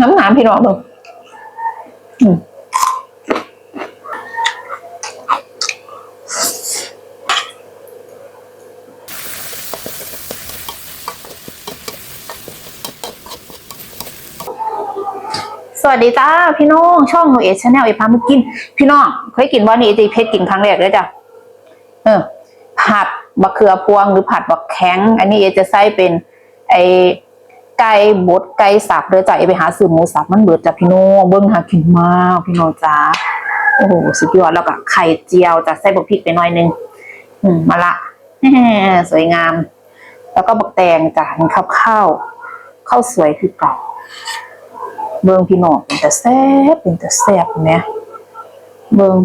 น้ำหนามพี่น้องดูอืมสวัสดีจ้าพี่น้องช่องหนูเอชแนลเอพามากิน พี่น้องเคยกินว่านี่ตีเพชรกินครั้งแรกเลยจ้ะเออผัดบะเขือพวงหรือผัดบักแข็ง อันนี้เอจะใส่เป็นไอ ไก่บดไก่สับเด้อจ้ะไปหาซื้อหมูสับมันเบิดจ้ะพี่น้องเบิ้งหากินมากพี่น้องจ้าโอ้โหสุดยอดแล้วก็ไข่เจียวจ้ะใส่บะพริกไปหน่อยนึงอืมมาละสวยงาม แล้วก็บักแตงจ้ะข้าวข้าวข้าวสวยคือเก่าเบิ่งพี่น้องเป็นแต่แซ่บเป็นแต่แซ่บแหมเบิ่ง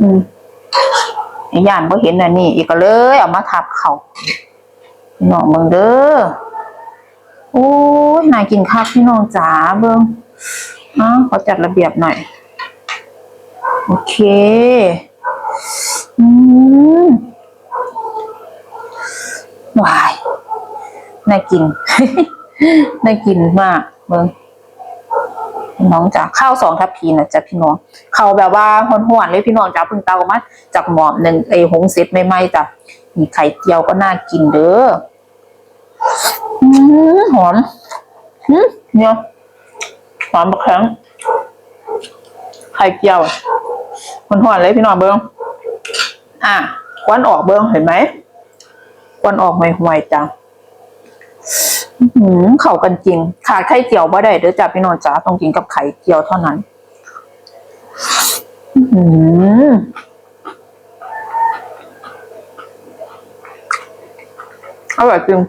อืมไอ้ย่านบ่เห็นอันนี้อีกก็เลยเอามาทับเขาพี่น้องเบิ่งเด้อ โอ้ยน่ากินคักพี่น้องจ๋าเบิ่งอะขอจัดระเบียบหน่อย โอเค อืมวายน่ากิน น่ากินมากเบิ้งพี่น้องจ๋าข้าวสองทัพพีนะจ๊ะพี่น้องเขาแบบว่าห้วนๆเลยพี่น้องจ้าพิ่งเตามาจากหมอมหนึ่งไอหงเซ็ตไม่ไหมจ้ะมีไข่เจียวก็น่ากินเด้อ อืมหอมอืมเนี่ยหอมบักแข็งไข่เจียวห้วนเลยพี่น้องเบิ้งอะควันออกเบิ้งเห็นไหมควันออกห่วยๆจ้ะหืมเข้ากันจริง ขาดไข่เจียวบ่ได้เด้อจ้าพี่น้องจ๋าต้องกินกับไข่เจียวเท่านั้นอืมอร่อยจริง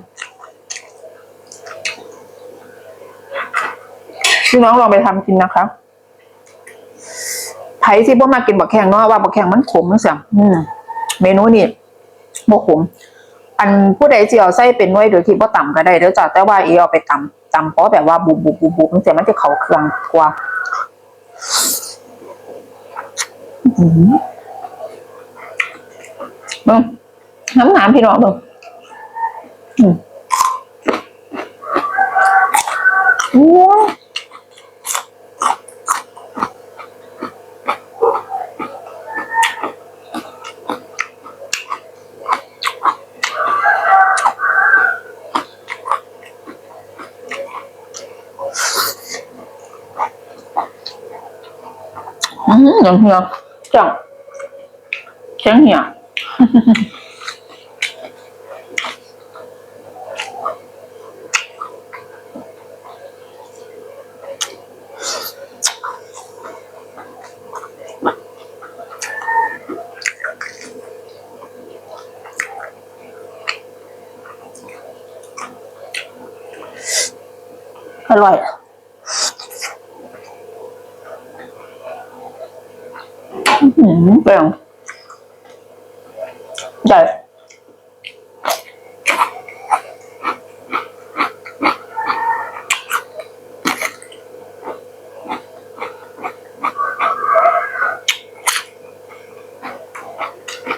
พี่น้องลองไปทำกินนะคะไผ่ที่พวกมากินบักแข่งเนาะว่าบักแข่งมันขมเสียอืมเมนูนี่บ่ขม อันผู้ใดสิเอาใส่เป็นหน่วยโดยที่บ่ต่ำก็ได้เด้อจ้ะแต่ว่าเอเอาไปต่ำต่ำเพราะแบบว่าบุบบุบบุบบุบมันเสียมันจะเข้าเครื่องกว่าอื้อหือเบิ่งน้ำหนามพี่น้องเบิ่งอืม อืมอย่างเฮียจังเชียงเหี่ย อร่อยอื้อหือเปรี้ยวใหญ่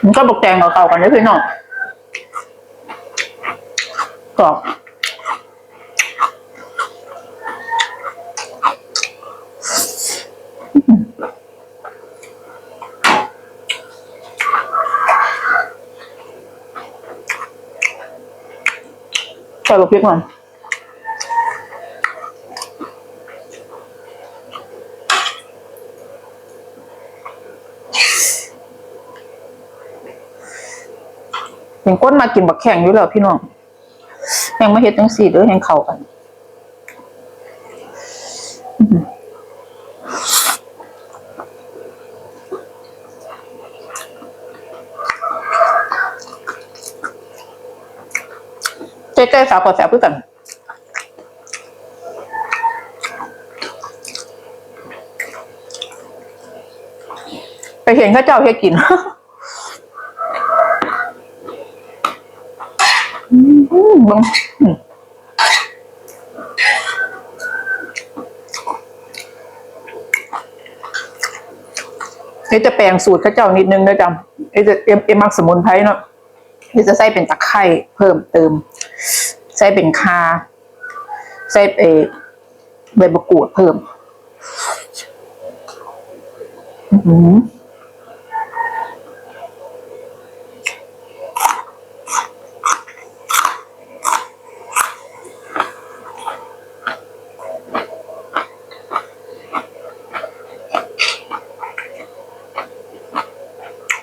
มันก็บกแตงเก่าๆกันได้พี่น้องกรอบ ใส่ลูกพริกมันเห็นก้นมากินบักแข่งอยู่แล้วพี่น้องแห่งมาเห็ดจังสี่เด้อแห่งเข่ากันอื้อหือ ใกล้ๆสาวกว่าแสบคือกันไปเห็นข้าเจ้าเฮ็ดกินอืมเบิ่งเอ๊จะแปลงสูตรข้าเจ้านิดนึงนะจ๊ะเอ๊ะจะเอ็มเอ็มมักสมุนไพรเนาะเอ๊จะใส่เป็นตะไคร้เพิ่มเติม ใส่เป็นคาใส่เอใบมะกรูดเพิ่มอื้อหือ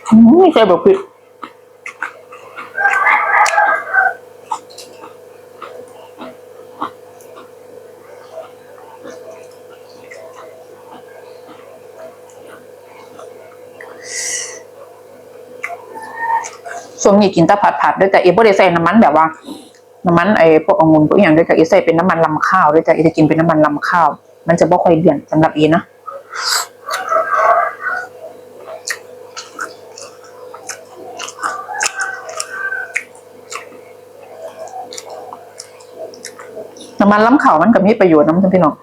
อืมไม่ใช่แบบผิด ช่วงนี้กินแต่ผัดผัดๆด้วยแต่เอบ่ได้ใส่น้ำมันแบบว่า น้ำมันไอ้พวกองุ่นพวกอย่างด้วยแต่เอใส่เป็นน้ำมันลำข้าวด้วยแต่เอจะกินเป็นน้ำมันลำข้าว มันจะบ่ค่อยเลี่ยนสำหรับเอนะน้ำมันลำข้าวมันก็มีประโยชน์นะพี่น้อง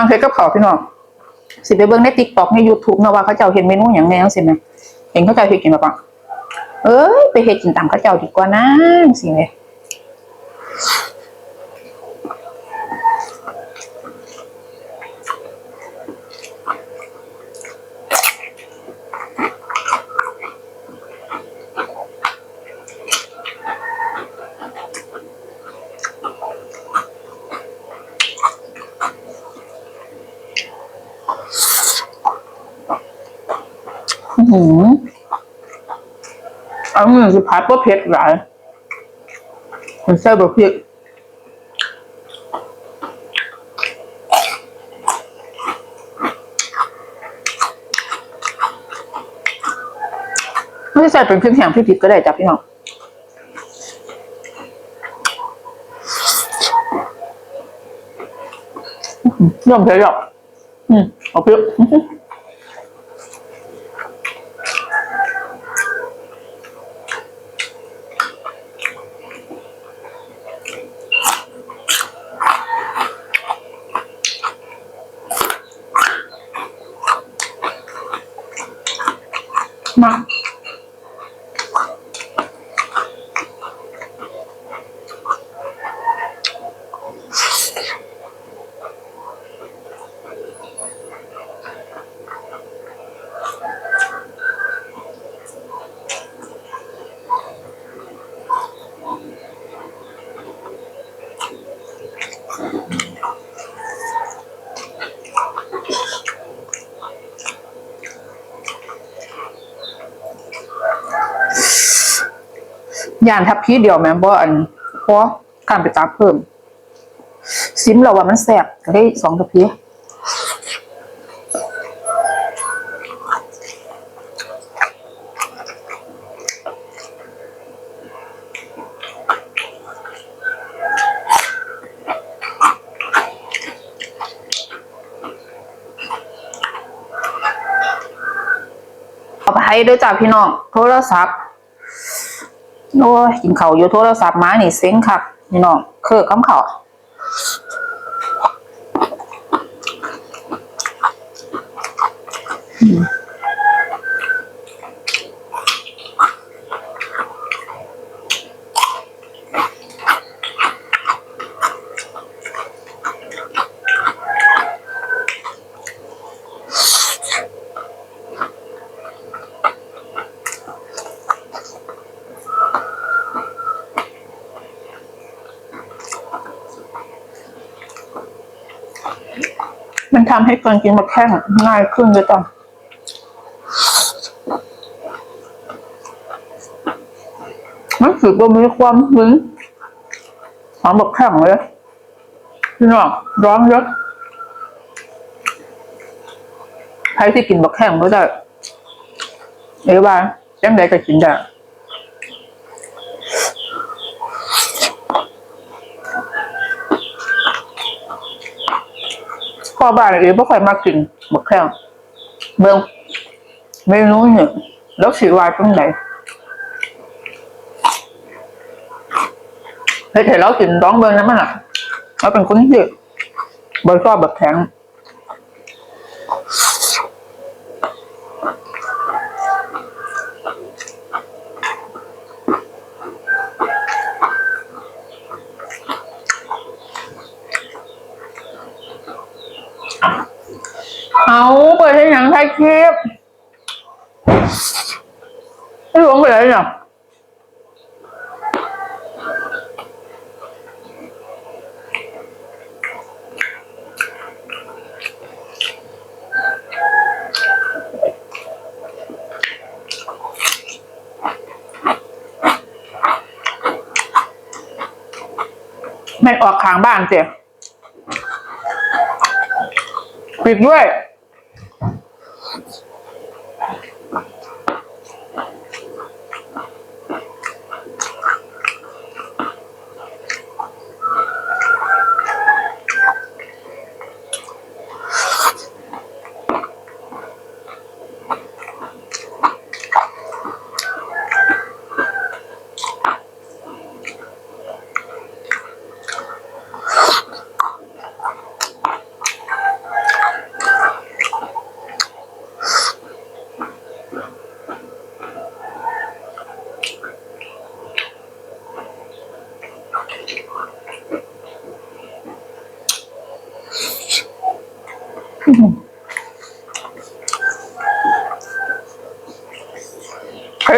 มาเฮ็ดกับข้าวพี่น้องสิไปเบิ่งใน TikTok ใน YouTube เนาะว่าเขาเจ้าเห็นเมนูหยังแนวสิแม่เห็นเขาเจ้าเฮ็ดกินแบบว่าเอ้ยไปเฮ็ดกินตามเขาเจ้าดีกว่านะสิแม่ อื้อหือเอาเงินสิพัดบ่เผ็ดหลายมันใส่บ่พริกไม่ใส่เป็นพริกแห้งพริกดิบก็ได้จ้ะพี่น้องเริ่มเผ็ดแล้วอืมเอาพริกม ย่านทับพีเดียวแม่บ่อันเพราะการไปตามเพิ่ม ซิมเราว่ามันแซ่บก็ได้สองทับพีเอาไปให้ด้วยจ้าพี่น้องโทรศัพท์ โอ้ยกินข้าวอยู่โทรศัพท์มานี่เซ็งคักนี่น้องเครือกำข้า ทำให้การกินมะแข้งง่ายขึ้นเลยจ้ะมันคือบ่มีความหึงหอมมะแข้งเลยพี่น้องร้องเยอะใครที่กินบักแข้งก็ได้เอ๋ว่าจังใดก็กินได้ พ่อบ้านเองไม่ค่อยมากินบักแข้งเบิ่งเมนูเนี่ยแล้วสิว่าจังใดเฮ้ยแต่เรากินร้องเบิ่งนะมันอะเราเป็นคนที่บ่ชอบแบบแข็ง เอาเปิ ไทยคลิปไม่หลวงไปเลยเนาะไม่ออกขางบ้านเจ๊ปิดด้วย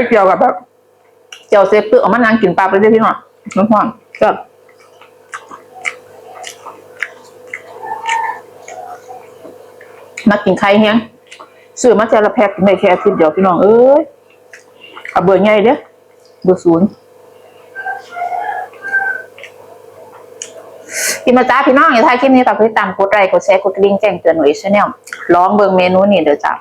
เคยเกี่ยวกับแบบเจียวเซฟปื้อออกมานั่งกินปลาไปเรื่อยๆพี่หน่อยน้ำหอมก็มากินไข่เฮียงซื้อมาแต่ละแพ็คในแค่อาทิตย์เดียวพี่น้องเอ้ยเอาเบอร์ใหญ่เด้อเบอร์ศูนย์กินมาจ้าพี่น้องอย่าทายคลิปนี้กับพี่ตามกดไลค์กดแชร์กดกระดิ่งแจ้งเตือนหน่วยชาแนลลองเบิ่งเมนูนี่เดี๋ยวจ้า